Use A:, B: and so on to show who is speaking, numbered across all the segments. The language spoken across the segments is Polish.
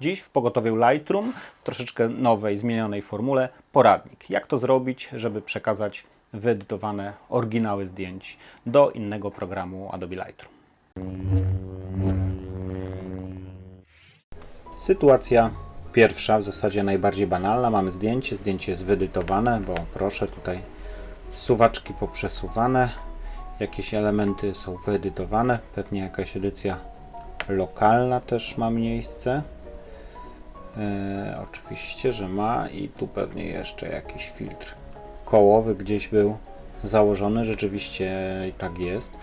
A: Dziś w pogotowiu Lightroom w troszeczkę nowej, zmienionej formule poradnik. Jak to zrobić, żeby przekazać wyedytowane oryginały zdjęć do innego programu Adobe Lightroom. Sytuacja pierwsza, w zasadzie najbardziej banalna. Mamy zdjęcie, zdjęcie jest wyedytowane, bo proszę tutaj suwaczki poprzesuwane, jakieś elementy są wyedytowane, pewnie jakaś edycja lokalna też ma miejsce. E, oczywiście, że ma i tu pewnie jeszcze jakiś filtr kołowy gdzieś był założony, rzeczywiście tak jest.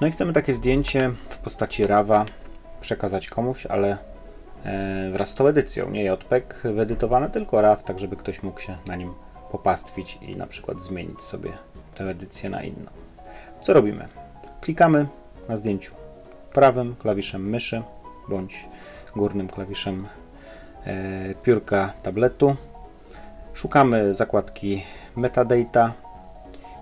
A: No i chcemy takie zdjęcie w postaci RAWa przekazać komuś, ale e, wraz z tą edycją, nie JPEG wyedytowane, tylko RAW, tak żeby ktoś mógł się na nim popastwić i na przykład zmienić sobie tę edycję na inną. Co robimy? Klikamy na zdjęciu prawym klawiszem myszy bądź górnym klawiszem piórka tabletu. Szukamy zakładki Metadata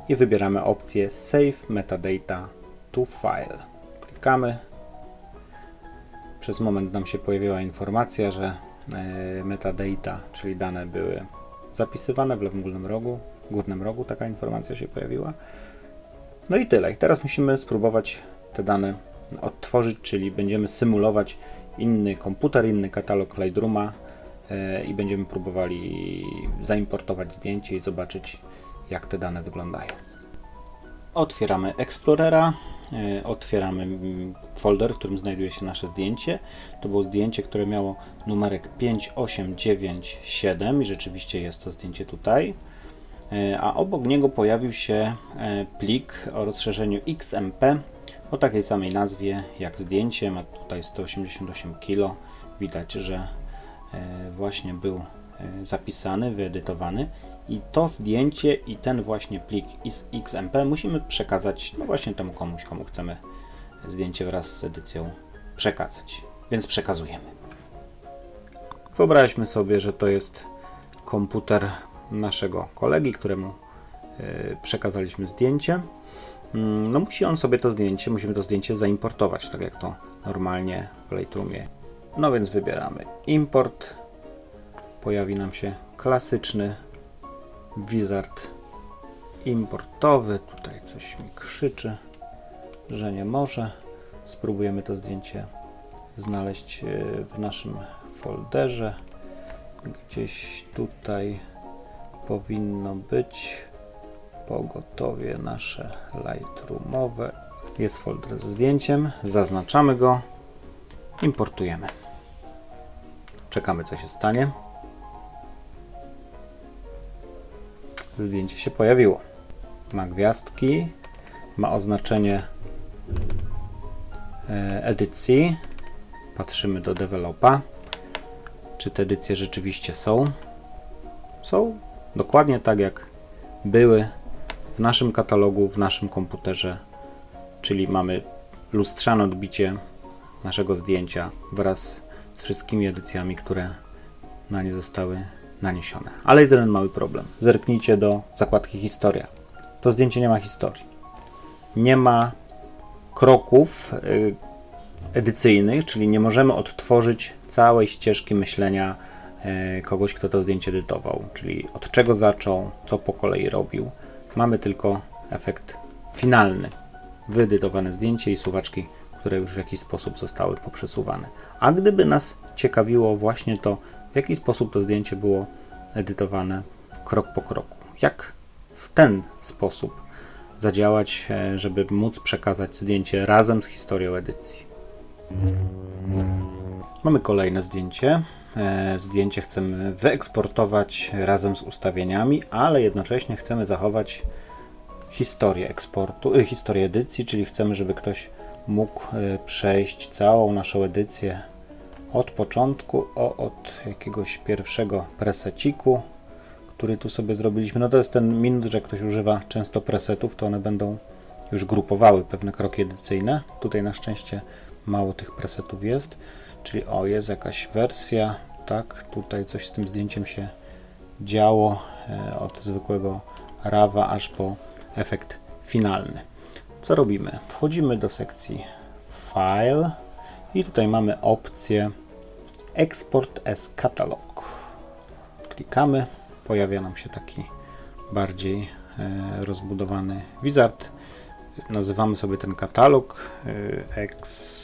A: i wybieramy opcję Save Metadata to File. Klikamy. Przez moment nam się pojawiła informacja, że e, metadata, czyli dane były zapisywane w lewym górnym rogu, górnym rogu taka informacja się pojawiła. No i tyle. I teraz musimy spróbować te dane odtworzyć, czyli będziemy symulować inny komputer, inny katalog Lightrooma e, i będziemy próbowali zaimportować zdjęcie i zobaczyć, jak te dane wyglądają. Otwieramy Explorera, e, otwieramy mm, folder, w którym znajduje się nasze zdjęcie. To było zdjęcie, które miało numerek 5897 i rzeczywiście jest to zdjęcie tutaj. E, A obok niego pojawił się plik o rozszerzeniu XMP o takiej samej nazwie jak zdjęcie. Ma tutaj 188 kg. Widać, że e, właśnie był e, zapisany, wyedytowany i to zdjęcie i ten właśnie plik XMP musimy przekazać no właśnie temu komuś, komu chcemy zdjęcie wraz z edycją przekazać. Więc przekazujemy. Wyobraźmy sobie, że to jest komputer naszego kolegi, któremu e, przekazaliśmy zdjęcie. Mm, No musi on sobie to zdjęcie, musimy to zdjęcie zaimportować, tak jak to normalnie w Lightroomie. No więc wybieramy import. Pojawi nam się klasyczny wizard importowy. Tutaj coś mi krzyczy, że nie może. Spróbujemy to zdjęcie znaleźć e, w naszym folderze. Gdzieś tutaj powinno być pogotowie nasze Lightroomowe. Jest folder ze zdjęciem, zaznaczamy go, importujemy. Czekamy co się stanie. Zdjęcie się pojawiło. Ma gwiazdki, ma oznaczenie e, edycji. Patrzymy do developa. Czy te edycje rzeczywiście są? Są dokładnie tak jak były w naszym katalogu, w naszym komputerze, czyli mamy lustrzane odbicie naszego zdjęcia wraz z wszystkimi edycjami, które na nie zostały naniesione. Ale jest jeden mały problem. Zerknijcie do zakładki Historia. To zdjęcie nie ma historii. Nie ma kroków y, edycyjnych, czyli nie możemy odtworzyć całej ścieżki myślenia y, kogoś, kto to zdjęcie edytował, czyli od czego zaczął, co po kolei robił. Mamy tylko efekt finalny, wyedytowane zdjęcie i suwaczki, które już w jakiś sposób zostały poprzesuwane. A gdyby nas ciekawiło właśnie to, w jaki sposób to zdjęcie było edytowane krok po kroku, jak w ten sposób zadziałać, e, żeby móc przekazać zdjęcie razem z historią edycji. Mamy kolejne zdjęcie. E, Zdjęcie chcemy wyeksportować razem z ustawieniami, ale jednocześnie chcemy zachować historię eksportu, y, historię edycji, czyli chcemy, żeby ktoś mógł y, przejść całą naszą edycję od początku, o, od jakiegoś pierwszego preseciku, który tu sobie zrobiliśmy. No to jest ten minut, że ktoś używa często presetów, to one będą już grupowały pewne kroki edycyjne. Tutaj na szczęście mało tych presetów jest, czyli o, jest jakaś wersja, tak, tutaj coś z tym zdjęciem się działo, e, od zwykłego rawa aż po efekt finalny. Co robimy? Wchodzimy do sekcji File i tutaj mamy opcję Export as Catalog. Klikamy, pojawia nam się taki bardziej e, rozbudowany wizard. Nazywamy sobie ten katalog e, Export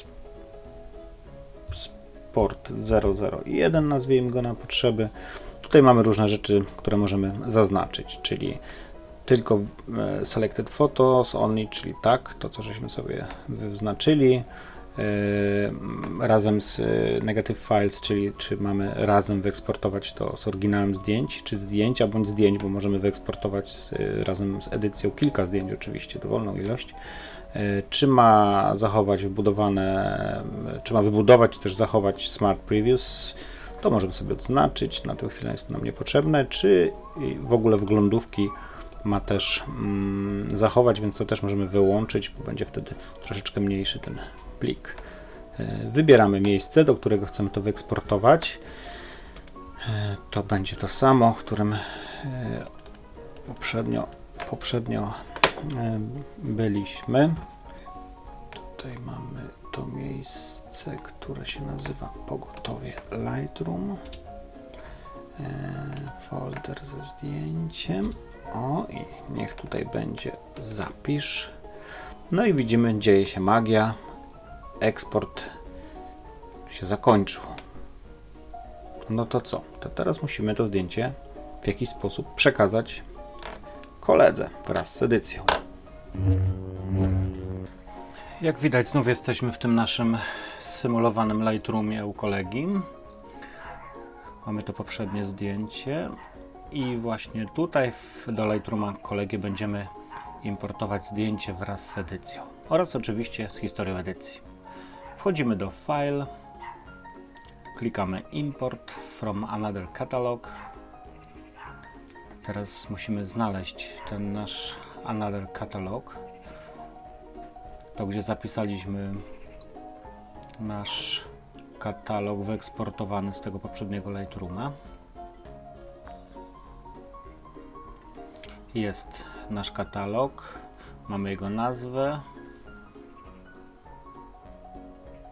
A: 001, nazwijmy go na potrzeby. Tutaj mamy różne rzeczy, które możemy zaznaczyć, czyli tylko e, selected photos only, czyli tak, to co żeśmy sobie wyznaczyli. e, Razem z e, negative files, czyli czy mamy razem wyeksportować to z oryginałem zdjęć, czy zdjęcia bądź zdjęć, bo możemy wyeksportować z, razem z edycją kilka zdjęć, oczywiście dowolną ilość. E, Czy ma zachować wbudowane, czy ma wybudować, czy też zachować Smart Previews, to możemy sobie odznaczyć, na tę chwilę jest nam niepotrzebne, czy w ogóle wglądówki ma też mm, zachować, więc to też możemy wyłączyć, bo będzie wtedy troszeczkę mniejszy ten plik. E, Wybieramy miejsce, do którego chcemy to wyeksportować. E, To będzie to samo, którym poprzednio, poprzednio byliśmy. Tutaj mamy to miejsce, które się nazywa pogotowie Lightroom. E, Folder ze zdjęciem. O, i niech tutaj będzie zapisz. No i widzimy, dzieje się magia. Eksport się zakończył. No to co? To teraz musimy to zdjęcie w jakiś sposób przekazać koledze wraz z edycją. Jak widać, znów jesteśmy w tym naszym symulowanym Lightroomie u kolegi. Mamy to poprzednie zdjęcie i właśnie tutaj do Lightrooma kolegi będziemy importować zdjęcie wraz z edycją oraz oczywiście z historią edycji. Wchodzimy do File, klikamy Import from Another Catalog. Teraz musimy znaleźć ten nasz Another Catalog, to gdzie zapisaliśmy nasz katalog wyeksportowany z tego poprzedniego Lightrooma. Jest nasz katalog, mamy jego nazwę.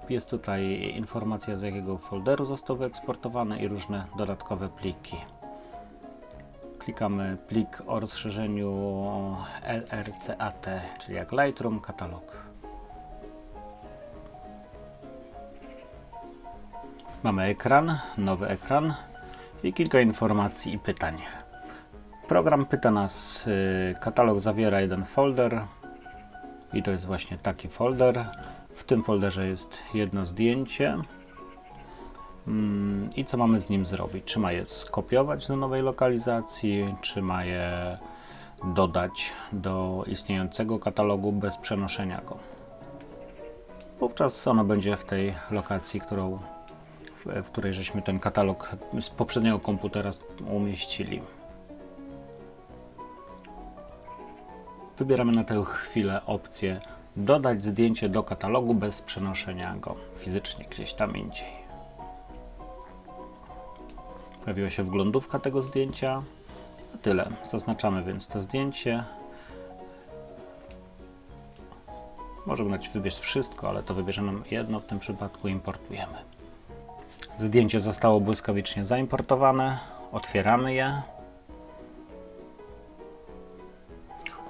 A: Jest tutaj informacja z jakiego folderu został wyeksportowany i różne dodatkowe pliki. Klikamy plik o rozszerzeniu LRCAT, czyli jak Lightroom katalog. Mamy ekran, nowy ekran i kilka informacji i pytań. Program pyta nas, y, katalog zawiera jeden folder i to jest właśnie taki folder. W tym folderze jest jedno zdjęcie. Mm, I co mamy z nim zrobić? Czy ma je skopiować do nowej lokalizacji, czy ma je dodać do istniejącego katalogu bez przenoszenia go? Wówczas ono będzie w tej lokacji, którą, w, w której żeśmy ten katalog z poprzedniego komputera umieścili. Wybieramy na tę chwilę opcję dodać zdjęcie do katalogu bez przenoszenia go fizycznie gdzieś tam indziej. Pojawiła się wglądówka tego zdjęcia. Tyle. Zaznaczamy więc to zdjęcie. Możemy dać wybierz wszystko, ale to wybierze nam jedno, w tym przypadku importujemy. Zdjęcie zostało błyskawicznie zaimportowane. Otwieramy je.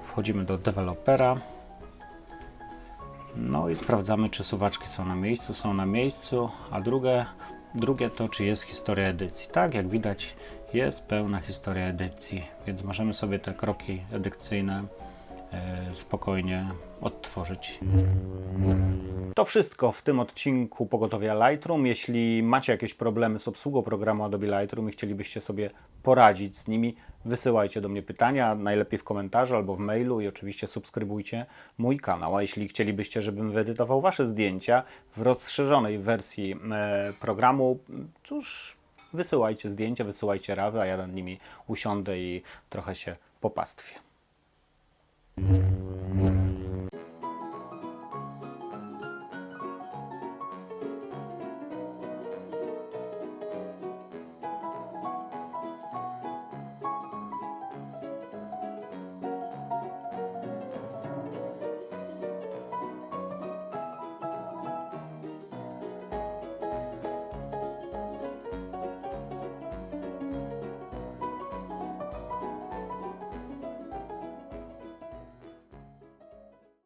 A: Wchodzimy do dewelopera. No i sprawdzamy, czy suwaczki są na miejscu. Są na miejscu, a drugie, drugie to, czy jest historia edycji. Tak, jak widać, jest pełna historia edycji, więc możemy sobie te kroki edycyjne spokojnie odtworzyć. To wszystko w tym odcinku Pogotowia Lightroom. Jeśli macie jakieś problemy z obsługą programu Adobe Lightroom i chcielibyście sobie poradzić z nimi, wysyłajcie do mnie pytania, najlepiej w komentarzu albo w mailu i oczywiście subskrybujcie mój kanał. A jeśli chcielibyście, żebym wyedytował Wasze zdjęcia w rozszerzonej wersji e, programu, cóż, wysyłajcie zdjęcia, wysyłajcie rawy, a ja nad nimi usiądę i trochę się popastwię. Mm-hmm.